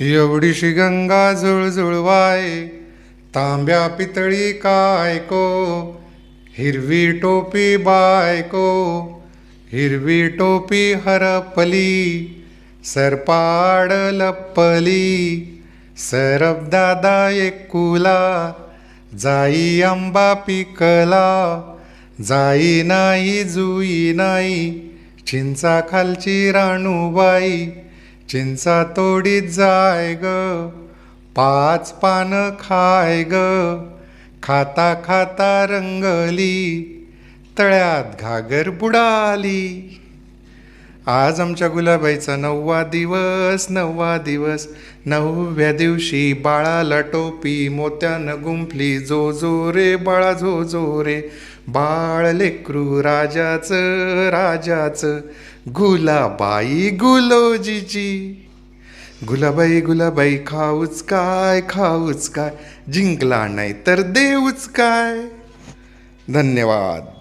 एवढीशी गंगा जुळजुळवाय तांब्या पितळी कायको हिरवी टोपी बायको हिरवी टोपी हरपली सरपाड लपली सरब दादा एकुला जाई आंबा पिकला जाई नाही जुई नाही चिंचा खालची राणूबाई चिंचा तोडीत जाय ग. पाच पानं खाय ग. खाता खाता रंगली तळ्यात घागर बुडाली. आज आमच्या गुलाबाईचा नववा दिवस नववा दिवस. नवव्या दिवशी बाळाला टोपी मोत्यानं गुंफली जो जो रे बाळा झो जो रे. बाळ लेकरू राजाचं राजाचं. गुलाबाई गुलोजीची. गुलाबाई गुलाबाई खाऊच काय खाऊच काय. जिंकला नाही तर देऊच काय. धन्यवाद.